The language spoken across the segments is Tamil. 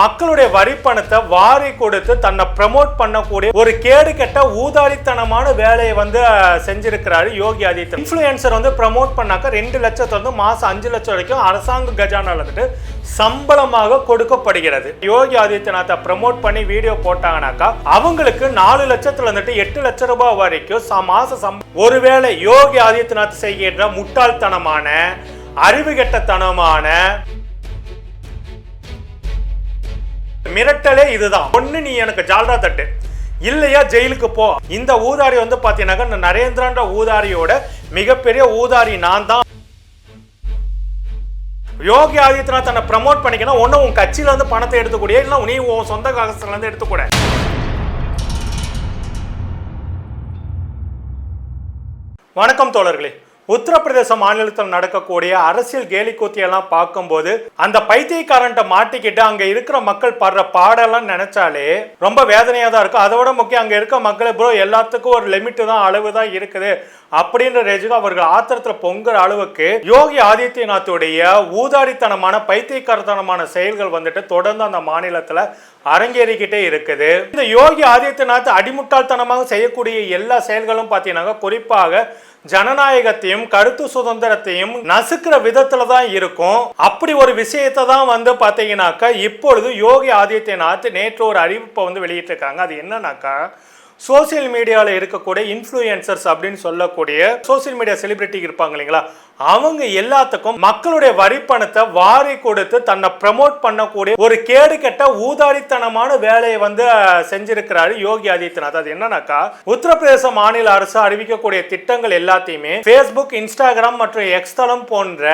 மக்களுடைய வரி பணத்தை வாரி கொடுத்து தன்னை ப்ரமோட் பண்ணக்கூடிய ஒரு கேடு கெட்ட ஊதாரித்தனமான வேலையை வந்து செஞ்சிருக்கிறாரு யோகி ஆதித்யநாத். இன்ஃப்ளூயன்சர் வந்து ப்ரமோட் பண்ணாக்க ரெண்டு லட்சத்துல இருந்து மாசம் அஞ்சு லட்சம் வரைக்கும் அரசாங்க கஜானால வந்துட்டு சம்பளமாக கொடுக்கப்படுகிறது. யோகி ஆதித்யநாத்தை ப்ரமோட் பண்ணி வீடியோ போட்டாங்கனாக்கா அவங்களுக்கு நாலு லட்சத்துல இருந்துட்டு எட்டு லட்சம் ரூபாய் வரைக்கும் ச- மாச சம் ஒருவேளை யோகி ஆதித்யநாத் செய்கின்ற முட்டாள்தனமான அறிவுகெட்டத்தனமான மிரட்டலே இதுதான். ஒண்ணு நீ எனக்கு ஜால்ரா தட்டு. இல்லையா ஜெயிலுக்கு போ. இந்த ஊதாரி வந்து பாத்தீங்கன்னாக்கா நரேந்திரன்ற ஊதாரியோட மிகப்பெரிய ஊதாரி நான் தான். யோகி ஆதித்யநாத் தன்னை ப்ரமோட் பண்ணிக்கணும் ஒண்ணு உன் கட்சியில இருந்து பணத்தை எடுத்துக்கூடிய இல்லை நீ உன் சொந்த காசுல இருந்து எடுத்துக்கூட. வணக்கம் தோழர்களே. உத்தரப்பிரதேச மாநிலத்தில் நடக்கக்கூடிய அரசியல் கேலிக்கூத்தியெல்லாம் பார்க்கும்போது அந்த பைத்தியக்காரன்ட்ட மாட்டிக்கிட்டு அங்க இருக்கிற மக்கள் படுற பாடெல்லாம் நினைச்சாலே ரொம்ப வேதனையா தான் இருக்கும். அதோட முக்கியம் அங்க இருக்க மக்களை ப்ரோ எல்லாத்துக்கும் ஒரு லிமிட் தான் அளவு தான் இருக்குது. அப்படின்ற ரேஜுக்கு அவர்கள் ஆத்திரத்தில் பொங்குற அளவுக்கு யோகி ஆதித்யநாத்துடைய ஊதாரித்தனமான பைத்தியக்காரத்தனமான செயல்கள் வந்துட்டு தொடர்ந்து அந்த மாநிலத்தில் அரங்கேறிக்கிட்டே இருக்குது. இந்த யோகி ஆதித்யநாத் அடிமுட்டாள்தனமாக செய்யக்கூடிய எல்லா செயல்களும் பார்த்தீங்கன்னா குறிப்பாக ஜனநாயகத்தையும் கருத்து சுதந்திரத்தையும் நசுக்கிற விதத்துல தான் இருக்கும். அப்படி ஒரு விஷயத்தை தான் வந்து பார்த்தீங்கன்னாக்கா இப்பொழுது யோகி ஆதித்யநாத் நேற்று ஒரு அறிவிப்பை வந்து வெளியிட்டிருக்காங்க. அது என்னன்னாக்கா சோசியல் மீடியாவில் இருக்கக்கூடிய இன்ஃப்ளூயன்சர்ஸ் அப்படின்னு சொல்லக்கூடிய சோசியல் மீடியா செலிபிரிட்டி இருப்பாங்க இல்லைங்களா? அவங்க எல்லாத்துக்கும் மக்களுடைய வரி பணத்தை வாரி கொடுத்து தன்னை ப்ரமோட் பண்ணக்கூடிய ஒரு கேடு கெட்ட ஊதாரித்தனமான வேலையை வந்து செஞ்சிருக்கிறாரு யோகி ஆதித்யநாத். அது என்னன்னாக்கா உத்தரப்பிரதேச மாநில அரசு அறிவிக்கக்கூடிய திட்டங்கள் எல்லாத்தையுமே ஃபேஸ்புக் இன்ஸ்டாகிராம் மற்றும் எக்ஸ்தலம் போன்ற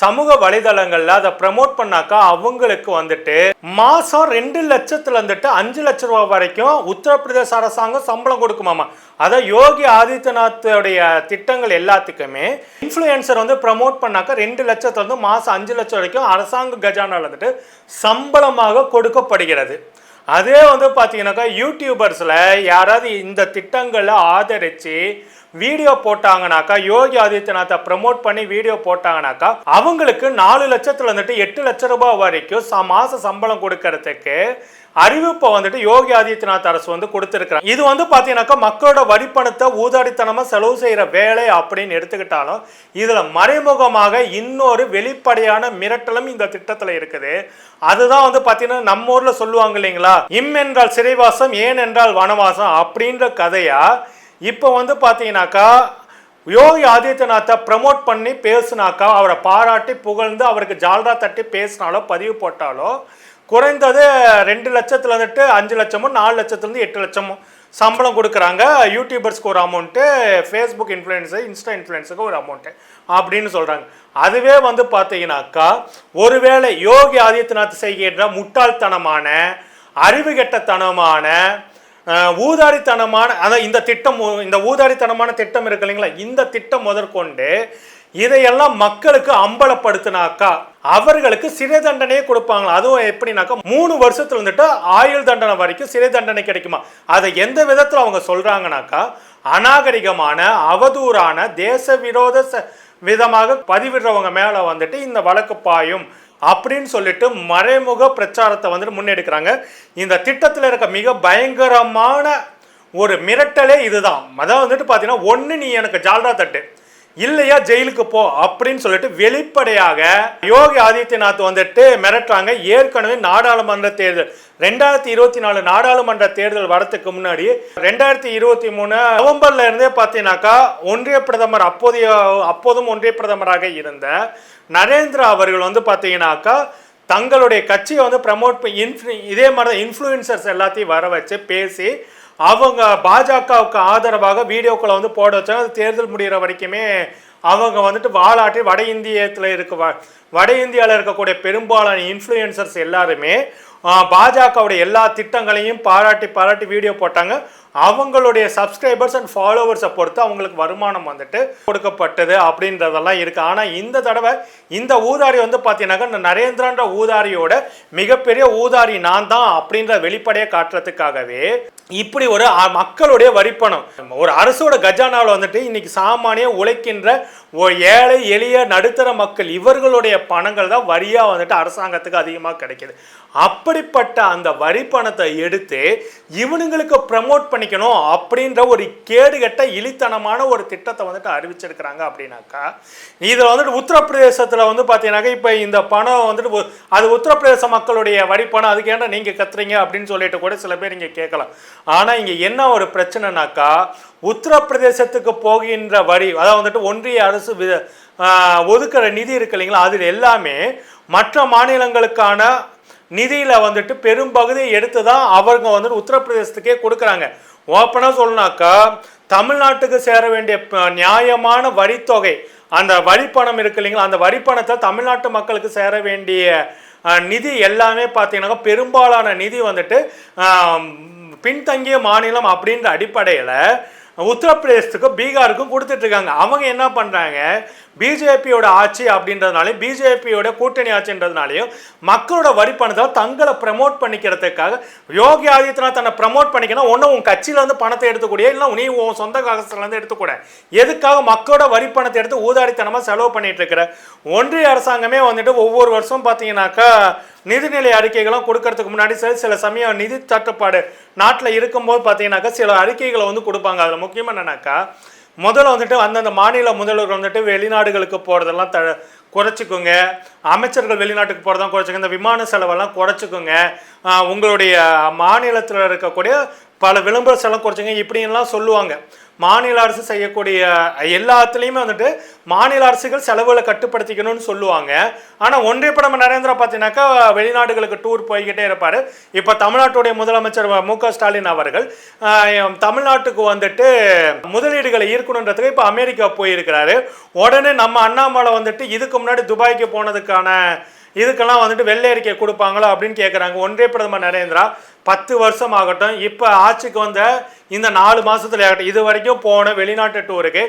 சமூக வலைதளங்கள்ல அதை ப்ரமோட் பண்ணாக்கா அவங்களுக்கு வந்துட்டு மாசம் ரெண்டு லட்சத்துல இருந்துட்டு அஞ்சு லட்ச ரூபாய் வரைக்கும் உத்தரப்பிரதேச அரசாங்கம் சம்பளம் கொடுக்குமாமா. அதான் யோகி ஆதித்யநாத்துடைய திட்டங்கள் எல்லாத்துக்குமே இன்ஃப்ளூயன்சர் வந்து ப்ரமோட் பண்ணாக்கா ரெண்டு லட்சத்துல இருந்து மாசம் அஞ்சு லட்சம் வரைக்கும் அரசாங்க கஜானால வந்துட்டு சம்பளமாக கொடுக்கப்படுகிறது. அதே வந்து பார்த்தீங்கன்னாக்கா யூடியூபர்ஸில் யாராவது இந்த திட்டங்களை ஆதரித்து வீடியோ போட்டாங்கனாக்கா யோகி ஆதித்யநாத்தை ப்ரமோட் பண்ணி வீடியோ போட்டாங்கனாக்கா அவங்களுக்கு நாலு லட்சத்துல இருந்துட்டு எட்டு லட்ச ரூபாய் வரைக்கும் ச மாச சம்பளம் கொடுக்கறதுக்கு அறிவிப்பை வந்துட்டு யோகி ஆதித்யநாத் அரசு வந்து கொடுத்துருக்காங்க இது வந்து பார்த்தீங்கன்னாக்கா மக்களோட வரிப்பணத்தை ஊதாடித்தனமாக செலவு செய்கிற வேலை அப்படின்னு எடுத்துக்கிட்டாலும் இதில் மறைமுகமாக இன்னொரு வெளிப்படையான மிரட்டலும் இந்த திட்டத்தில் இருக்குது. அதுதான் வந்து பார்த்தீங்கன்னா நம்ம ஊரில் சொல்லுவாங்க இல்லைங்களா? இம் என்றால் சிறைவாசம் ஏன் என்றால் வனவாசம் அப்படின்ற கதையா இப்போ வந்து பார்த்தீங்கன்னாக்கா யோகி ஆதித்யநாத்தை ப்ரமோட் பண்ணி பேசுனாக்கா அவரை பாராட்டி புகழ்ந்து அவருக்கு ஜால்ரா தட்டி பேசினாலோ பதிவு போட்டாலோ குறைந்தது ரெண்டு லட்சத்தில் வந்துட்டு அஞ்சு லட்சமும் நாலு லட்சத்துலேருந்து எட்டு லட்சமும் சம்பளம் கொடுக்குறாங்க. யூடியூபர்ஸ்க்கு ஒரு அமௌண்ட்டு ஃபேஸ்புக் இன்ஃப்ளூயன்ஸு இன்ஸ்டா இன்ஃப்ளூயன்ஸுக்கு ஒரு அமௌண்ட்டு அப்படின்னு சொல்கிறாங்க அதுவே வந்து பார்த்தீங்கன்னாக்கா ஒருவேளை யோகி ஆதித்யநாத் செய்கின்ற முட்டாள்தனமான அறிவு கெட்டத்தனமான ஊதாரித்தனமான அதான் இந்த திட்டம் இந்த ஊதாரித்தனமான திட்டம் இருக்கு இல்லைங்களா? இந்த திட்டம் முதற்கொண்டு இதையெல்லாம் மக்களுக்கு அம்பலப்படுத்தினாக்கா அவர்களுக்கு சிறை தண்டனையே கொடுப்பாங்களா அதுவும் எப்படின்னாக்கா மூணு வருஷத்துல இருந்துட்டு ஆயுள் தண்டனை வரைக்கும் சிறை தண்டனை கிடைக்குமா? அதை எந்த விதத்துல அவங்க சொல்றாங்கனாக்கா அநாகரிகமான அவதூறான தேச விரோத ச- விதமாக பதிவிடுறவங்க மேல வந்துட்டு இந்த வழக்கு பாயும் அப்படின்னு சொல்லிட்டு மறைமுக பிரச்சாரத்தை வந்துட்டு முன்னெடுக்கிறாங்க. இந்த திட்டத்தில் இருக்க மிக பயங்கரமான ஒரு மிரட்டலே இதுதான். அதான் வந்துட்டு பார்த்தீங்கன்னா ஒன்று நீ எனக்கு ஜால்ரா தட்டு. இல்லையா ஜெயிலுக்கு போ அப்படின்னு சொல்லிட்டு வெளிப்படையாக யோகி ஆதித்யநாத் வந்துட்டு மிரட்டுறாங்க. ஏற்கனவே நாடாளுமன்ற தேர்தல் ரெண்டாயிரத்தி இருபத்தி நாலு நாடாளுமன்ற தேர்தல் வரத்துக்கு முன்னாடி ரெண்டாயிரத்தி இருபத்தி மூணு நவம்பர்ல இருந்தே பார்த்தீங்கன்னாக்கா ஒன்றிய பிரதமர் அப்போதைய அப்போதும் ஒன்றிய பிரதமராக இருந்த நரேந்திரா அவர்கள் வந்து பார்த்தீங்கன்னாக்கா தங்களுடைய கட்சியை வந்து ப்ரமோட் இதே மாதிரி தான் இன்ஃப்ளூயன்சர்ஸ் எல்லாத்தையும் வர வச்சு பேசி அவங்க பாஜகவுக்கு ஆதரவாக வீடியோக்களை வந்து போட வச்சாங்க. அது தேர்தல் முடிகிற வரைக்குமே அவங்க வந்துட்டு வாலாட்டி வட இந்தியத்தில் இருக்க வ- வட இந்தியாவில் இருக்கக்கூடிய பெரும்பாலான இன்ஃப்ளூயன்சர்ஸ் எல்லாருமே பாஜகவுடைய எல்லா திட்டங்களையும் பாராட்டி பாராட்டி வீடியோ போட்டாங்க. அவங்களுடைய சப்ஸ்கிரைபர்ஸ் அண்ட் ஃபாலோவர்ஸை பொறுத்து அவங்களுக்கு வருமானம் வந்துட்டு கொடுக்கப்பட்டது அப்படின்றதெல்லாம் இருக்குது ஆனால் இந்த தடவை இந்த ஊதாரி வந்து பார்த்தீங்கன்னாக்கா இந்த நரேந்திரன்ற ஊதாரியோட மிகப்பெரிய ஊதாரி நான் தான் அப்படின்ற வெளிப்படையை காட்டுறதுக்காகவே இப்படி ஒரு மக்களுடைய வரிப்பணம். ஒரு அரசோட கஜானாவில் வந்துட்டு இன்னைக்கு சாமானிய உழைக்கின்ற ஒரு ஏழை எளிய நடுத்தர மக்கள் இவர்களுடைய பணங்கள் தான் வரியாக வந்துட்டு அரசாங்கத்துக்கு அதிகமாக கிடைக்கிது. அப்படிப்பட்ட அந்த வரி பணத்தை எடுத்து இவனுங்களுக்கு ப்ரமோட் பண்ணிக்கணும் அப்படின்ற ஒரு கேடுகட்ட இழித்தனமான ஒரு திட்டத்தை வந்துட்டு அறிவிச்சிருக்கிறாங்க அப்படின்னாக்கா இதில் வந்துட்டு உத்தரப்பிரதேசத்தில் வந்து பார்த்தீங்கன்னாக்கா இப்போ இந்த பணம் வந்துட்டு அது உத்தரப்பிரதேச மக்களுடைய வரி பணம் அதுக்கு ஏன்டா நீங்கள் கத்துறீங்க அப்படின்னு சொல்லிட்டு கூட சில பேர் இங்கே கேட்கலாம். ஆனால் இங்கே என்ன ஒரு பிரச்சனைனாக்கா உத்தரப்பிரதேசத்துக்கு போகின்ற வரி அதாவது வந்துட்டு ஒன்றிய அரசு வி- ஒதுக்கிற நிதி இருக்கு இல்லைங்களா அதில் எல்லாமே மற்ற மாநிலங்களுக்கான நிதியில் வந்துட்டு பெரும்பகுதியை எடுத்து தான் அவங்க வந்துட்டு உத்தரப்பிரதேசத்துக்கே கொடுக்குறாங்க. ஓப்பனாக சொல்லணாக்கா தமிழ்நாட்டுக்கு சேர வேண்டிய நியாயமான வரித்தொகை அந்த வரிப்பணம் இருக்கு இல்லைங்களா அந்த வரிப்பணத்தை தமிழ்நாட்டு மக்களுக்கு சேர வேண்டிய நிதி எல்லாமே பார்த்தீங்கன்னாக்கா பெரும்பாலான நிதி வந்துட்டு பின்தங்கிய மாநிலம் அப்படின்ற அடிப்படையில் உத்தரப்பிரதேசத்துக்கும் பீகாருக்கும் கொடுத்துட்ருக்காங்க. அவங்க என்ன பண்ணுறாங்க பிஜேபியோட ஆட்சி அப்படின்றதுனாலையும் பிஜேபியோட கூட்டணி ஆட்சின்றதுனாலையும் மக்களோட வரி பணத்தை தங்களை ப்ரமோட் பண்ணிக்கிறதுக்காக யோகி ஆதித்யநாத் தன்னை ப்ரமோட் பண்ணிக்கணும் ஒன்று உன் கட்சியிலேருந்து பணத்தை எடுத்துக்கூடிய இல்லை நீ உன் சொந்த காசுலேருந்து எடுத்துக்கூட. எதுக்காக மக்களோட வரி பணத்தை எடுத்து ஊதாரித்தனமாக செலவு பண்ணிகிட்டு இருக்கிற? ஒன்றிய அரசாங்கமே வந்துட்டு ஒவ்வொரு வருஷம் பார்த்தீங்கன்னாக்கா நிதிநிலை அறிக்கைகளும் கொடுக்கறதுக்கு முன்னாடி சில சில சமயம் நிதி தட்டுப்பாடு நாட்டில் இருக்கும்போது பார்த்தீங்கன்னாக்கா சில அறிக்கைகளை வந்து கொடுப்பாங்க. அதில் முக்கியமாக என்னன்னாக்கா முதல்ல வந்துட்டு அந்தந்த மாநில முதல்வர்கள் வந்துட்டு வெளிநாடுகளுக்கு போகிறதெல்லாம் த குறைச்சிக்கோங்க. அமைச்சர்கள் வெளிநாட்டுக்கு போகிறதா குறைச்சிக்கோங்க. இந்த விமான செலவெல்லாம் குறைச்சிக்கோங்க. உங்களுடைய மாநிலத்தில் இருக்கக்கூடிய பல விளம்பர செலவு குறைச்சிங்க இப்படின்லாம் சொல்லுவாங்க. மாநில அரசு செய்யக்கூடிய எல்லாத்துலேயுமே வந்துட்டு மாநில அரசுகள் செலவுகளை கட்டுப்படுத்திக்கணும்னு சொல்லுவாங்க. ஆனால் ஒன்றிய பிரதமர் நரேந்திரா பார்த்தீங்கன்னாக்கா வெளிநாடுகளுக்கு டூர் போய்கிட்டே இருப்பார். இப்போ தமிழ்நாட்டுடைய முதலமைச்சர் மு க ஸ்டாலின் அவர்கள் தமிழ்நாட்டுக்கு வந்துட்டு முதலீடுகளை ஈர்க்கணுன்றதுக்கு இப்போ அமெரிக்கா போயிருக்கிறாரு. உடனே நம்ம அண்ணாமலை வந்துட்டு இதுக்கு முன்னாடி துபாய்க்கு போனதுக்கான இதுக்கெல்லாம் வந்துட்டு வெள்ளை அறிக்கை கொடுப்பாங்களோ அப்படின்னு கேட்குறாங்க ஒன்றிய பிரதமர் நரேந்திரா பத்து வருஷம் ஆகட்டும் இப்போ ஆட்சிக்கு வந்த இந்த நாலு மாதத்துல ஆகட்டும் இது வரைக்கும் போன வெளிநாட்டு டூருக்கு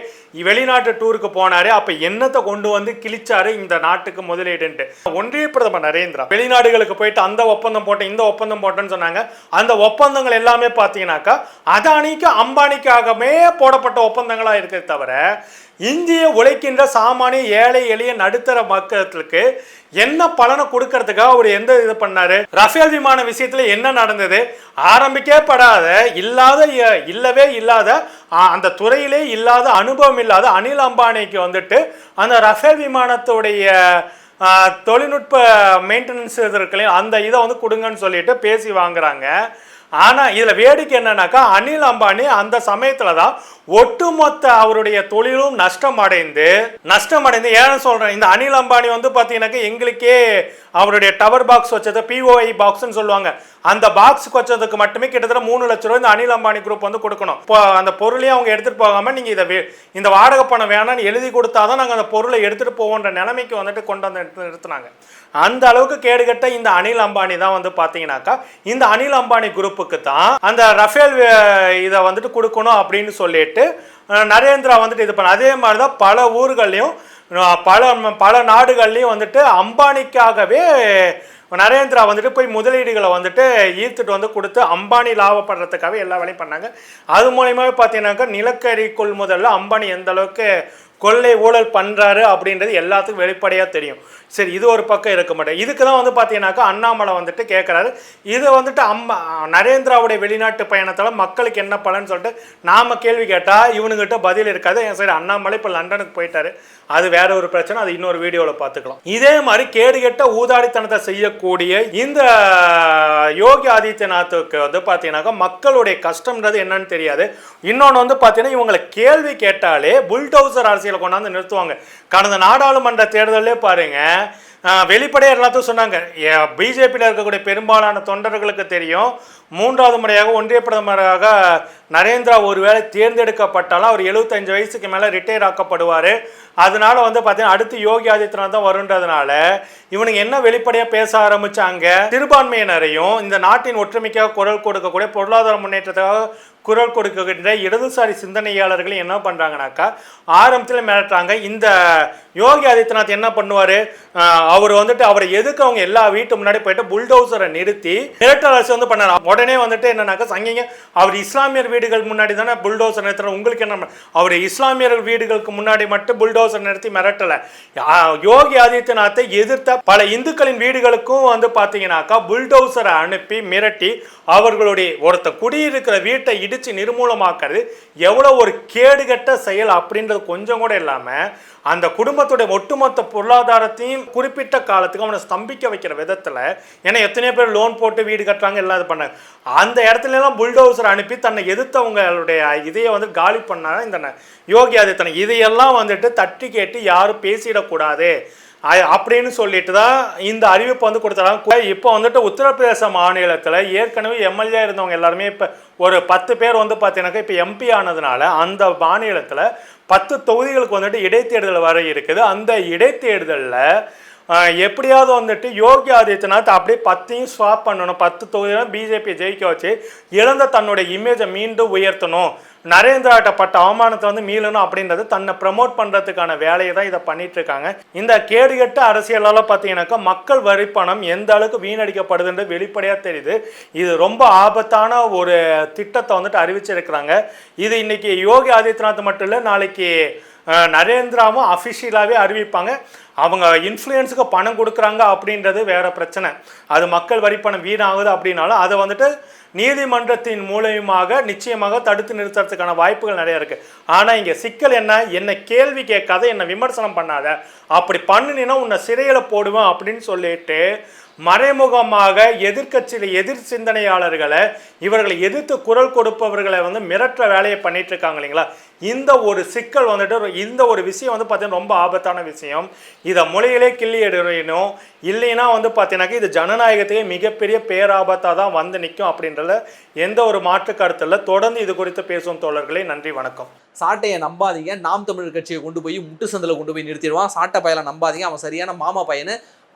வெளிநாட்டு டூருக்கு போனாரு. அப்போ என்னத்தை கொண்டு வந்து கிழிச்சாரு இந்த நாட்டுக்கு முதலீடுன்ட்டு. ஒன்றிய பிரதமர் நரேந்திரா வெளிநாடுகளுக்கு போயிட்டு அந்த ஒப்பந்தம் போட்டேன் இந்த ஒப்பந்தம் போட்டேன்னு சொன்னாங்க. அந்த ஒப்பந்தங்கள் எல்லாமே பார்த்தீங்கன்னாக்கா அதானிக்கு அம்பானிக்காகவே போடப்பட்ட ஒப்பந்தங்களாக இருக்கே தவிர இந்திய உழைக்கின்ற சாமானிய ஏழை எளிய நடுத்தர மக்களுக்கு என்ன பலனை கொடுக்கறதுக்காக அவர் எந்த இது பண்ணாரு? ரஃபேல் விமான விஷயத்துல என்ன நடந்தது? ஆரம்பிக்கவே படாத இல்லாத இ- இல்லவே இல்லாத அந்த துறையிலே இல்லாத அனுபவம் இல்லாத அனில் அம்பானிக்கு வந்துட்டு அந்த ரஃபேல் விமானத்துடைய தொழில்நுட்ப மெயின்டெனன்ஸ் இது அந்த இதை வந்து கொடுங்கன்னு சொல்லிட்டு பேசி வாங்குறாங்க. ஆனால் இதில் வேடிக்கை என்னன்னாக்கா அனில் அம்பானி அந்த சமயத்தில் தான் ஒட்டுமொத்த அவருடைய தொழிலும் நஷ்டம் அடைந்து நஷ்டம் அடைந்து ஏன்னு சொல்கிறேன் இந்த அனில் அம்பானி வந்து பார்த்தீங்கன்னாக்கா எங்களுக்கே அவருடைய டவர் பாக்ஸ் வச்சது பிஓஐ பாக்ஸ்னு சொல்லுவாங்க. அந்த பாக்ஸ் வச்சதுக்கு மட்டுமே கிட்டத்தட்ட மூணு லட்ச ரூபாய் இந்த அனில் அம்பானி குரூப் வந்து கொடுக்கணும். இப்போ அந்த பொருளையும் அவங்க எடுத்துகிட்டு போகாமல் நீங்கள் இதை வே- இந்த வாடகை பணம் வேணாம்னு எழுதி கொடுத்தாதான் நாங்கள் அந்த பொருளை எடுத்துகிட்டு போவோன்ற நிலைமைக்கு வந்துட்டு கொண்டு வந்து எடுத்து அந்த அளவுக்கு கேடுகட்ட இந்த அனில் அம்பானி தான் வந்து பார்த்தீங்கன்னாக்கா இந்த அனில் அம்பானி குரூப்புக்கு தான் அந்த ரஃபேல் இதை வந்துட்டு கொடுக்கணும் அப்படின்னு சொல்லிட்டு சொல்லிட்டு நரேந்திரா வந்துட்டு இது பண்ண அதே மாதிரி தான் பல ஊர்கள்லையும் பல பல நாடுகள்லையும் வந்துட்டு அம்பானிக்காகவே நரேந்திரா வந்துட்டு போய் முதலீடுகளை வந்துட்டு ஈர்த்துட்டு வந்து கொடுத்து அம்பானி லாபப்படுறதுக்காகவே எல்லா வேலையும் பண்ணாங்க. அது மூலயமாவே பார்த்தீங்கன்னாக்கா நிலக்கரி கொள்முதலில் அம்பானி எந்த அளவுக்கு கொள்ளை ஊழல் பண்ணுறாரு அப்படின்றது எல்லாத்துக்கும் வெளிப்படையாக தெரியும். சரி இது ஒரு பக்கம் இருக்க மாட்டேன் இதுக்கு தான் வந்து பார்த்தீங்கன்னாக்கா அண்ணாமலை வந்துட்டு கேட்குறாரு இது வந்துட்டு அம்மா நரேந்திராவுடைய வெளிநாட்டு பயணத்தால் மக்களுக்கு என்ன பலன்னு சொல்லிட்டு நாம் கேள்வி கேட்டால் இவனுங்கிட்ட பதில் இருக்காது. என் சரி அண்ணாமலை இப்போ லண்டனுக்கு போயிட்டாரு. அது வேற ஒரு பிரச்சனை. அது இன்னொரு வீடியோவில் பார்த்துக்கலாம் இதே மாதிரி கேடுகெட்ட ஊதாடித்தனத்தை செய்யக்கூடிய இந்த யோகி ஆதித்யநாத்துக்கு வந்து பார்த்தீங்கன்னாக்கா மக்களுடைய கஷ்டம்ன்றது என்னன்னு தெரியாது. இன்னொன்று வந்து பார்த்தீங்கன்னா இவங்களை கேள்வி கேட்டாலே புல்டோசர் அரசியலை கொண்டாந்து நிறுத்துவாங்க. கடந்த நாடாளுமன்ற தேர்தலே பாருங்க வெளிப்படையாக எல்லாத்தையும் சொன்னாங்க. பிஜேபியில் இருக்கக்கூடிய பெரும்பாலான தொண்டர்களுக்கு தெரியும் மூன்றாவது முறையாக ஒன்றிய பிரதமராக நரேந்திரா ஒருவேளை தேர்ந்தெடுக்கப்பட்டாலும் அவர் 75 வயசுக்கு மேலே ரிட்டையர் ஆக்கப்படுவார். அதனால வந்து பார்த்தீங்கன்னா அடுத்து யோகி ஆதித்யநாத் தான் வருன்றதுனால இவனுங்க என்ன வெளிப்படையாக பேச ஆரம்பித்தாங்க சிறுபான்மையினரையும் இந்த நாட்டின் ஒற்றுமைக்காக குரல் கொடுக்கக்கூடிய பொருளாதார முன்னேற்றத்துக்காக குரல் கொடுக்கின்ற இடதுசாரி சிந்தனையாளர்கள் என்ன பண்ணுறாங்கனாக்கா ஆரம்பத்தில் மிரட்டுறாங்க. இந்த யோகி ஆதித்யநாத் என்ன பண்ணுவார்? அவர் வந்துட்டு அவரை எதுக்கு அவங்க எல்லா வீட்டு முன்னாடி போயிட்டு புல்டோசரை நிறுத்தி மிரட்டல் அரசு வந்து பண்ணாரு. உடனே வந்துட்டு என்னன்னாக்கா சங்கிங்க அவர் இஸ்லாமியர் வீடுகள் முன்னாடி தானே புல்டோசர் நிறுத்துற உங்களுக்கு என்ன அவர் இஸ்லாமியர் வீடுகளுக்கு முன்னாடி மட்டும் புல்டோசர் நிறுத்தி மிரட்டலை. யோகி ஆதித்யநாத்தை எதிர்த்த பல இந்துக்களின் வீடுகளுக்கும் வந்து பார்த்தீங்கன்னாக்கா புல்டோசரை அனுப்பி மிரட்டி அவர்களுடைய ஒருத்த குடியிருக்கிற வீட்டை இடித்து நிர்மூலமாக்குறது எவ்வளோ ஒரு கேடுகட்ட செயல் அப்படின்றது கொஞ்சம் கூட இல்லாமல் அந்த குடும்பத்துடைய ஒட்டுமொத்த பொருளாதாரத்தையும் குறிப்பிட்ட காலத்துக்கு அவனை ஸ்தம்பிக்க வைக்கிற விதத்தில் ஏன்னா எத்தனையோ பேர் லோன் போட்டு வீடு கட்டுறாங்க எல்லாம் இது பண்ணாங்க. அந்த இடத்துலலாம் புல்டோசர் அனுப்பி தன்னை எதிர்த்தவங்களுடைய இதையை வந்து காலி பண்ணாங்க இந்த யோகி ஆதித்யநாத் இதையெல்லாம் வந்துட்டு தட்டி கேட்டு யாரும் பேசிடக்கூடாது. அப்படின்னு சொல்லிட்டு தான் இந்த அறிவிப்பு வந்து கொடுத்துறாங்க இப்போ வந்துட்டு உத்தரப்பிரதேச மாநிலத்தில் ஏற்கனவே எம்எல்ஏ இருந்தவங்க எல்லாருமே இப்போ ஒரு பத்து பேர் வந்து பார்த்தீங்கன்னாக்கா இப்போ எம்பி ஆனதுனால அந்த மாநிலத்தில் பத்து தொகுதிகளுக்கு வந்துட்டு இடைத்தேர்தல் வர இருக்குது. அந்த இடைத்தேர்தலில் எப்படியாவது வந்துட்டு யோகி ஆதித்யநாத் அப்படியே பத்தையும் ஸ்வாப் பண்ணணும். பத்து தொகுதியிலும் பிஜேபி ஜெயிக்க வச்சு இழந்த தன்னுடைய இமேஜை மீண்டும் உயர்த்தணும். நரேந்திராட்ட பட்ட அவமானத்தை வந்து மீளணும் அப்படின்றது தன்னை ப்ரமோட் பண்ணுறதுக்கான வேலையை தான் இதை பண்ணிட்டு இருக்காங்க இந்த கேடுகட்ட அரசியலால் பார்த்தீங்கன்னாக்கா மக்கள் வரி பணம் எந்த அளவுக்கு வீணடிக்கப்படுதுன்றது வெளிப்படையாக தெரியுது. இது ரொம்ப ஆபத்தான ஒரு திட்டத்தை வந்துட்டு அறிவிச்சிருக்கிறாங்க. இது இன்னைக்கு யோகி ஆதித்யநாத் மட்டும் இல்லை நாளைக்கு நரேந்திராவும் அஃபிஷியலாகவே அறிவிப்பாங்க. அவங்க இன்ஃப்ளூயன்ஸுக்கு பணம் கொடுக்குறாங்க அப்படின்றது வேறு பிரச்சனை. அது மக்கள் வரி பணம் வீணாகுது அப்படின்னாலும் அதை வந்துட்டு நீதிமன்றத்தின் மூலியமாக நிச்சயமாக தடுத்து நிறுத்துறதுக்கான வாய்ப்புகள் நிறைய இருக்குது ஆனால் இங்கே சிக்கல் என்ன? என்னை கேள்வி கேட்காத என்னை விமர்சனம் பண்ணாத. அப்படி பண்ணினா உன்னை சிறையில் போடுவேன் அப்படின்னு சொல்லிட்டு மறைமுகமாக எதிர்க்கட்சியில் எதிர் சிந்தனையாளர்களை இவர்களை எதிர்த்து குரல் கொடுப்பவர்களை வந்து மிரட்டுற வேலையை பண்ணிட்டு இருக்காங்க இல்லைங்களா? இந்த ஒரு சிக்கல் வந்துட்டு இந்த ஒரு விஷயம் வந்து பார்த்தீங்கன்னா ரொம்ப ஆபத்தான விஷயம். இதை மொழியிலே கிள்ளி எடுக்கணும். இல்லைன்னா வந்து பார்த்தீங்கன்னாக்கா இது ஜனநாயகத்தையே மிகப்பெரிய பேராபத்தாக தான் வந்து நிற்கும் அப்படின்றத எந்த ஒரு மாற்று கருத்தில் தொடர்ந்து இது குறித்து பேசும் தோழர்களே நன்றி வணக்கம். சாட்டையை நம்பாதீங்க. நாம் தமிழர் கட்சியை கொண்டு போய் முட்டு சந்தில் கொண்டு போய் நிறுத்திடுவான். சாட்டை பயலை நம்பாதீங்க. அவன் சரியான மாமா பையனு.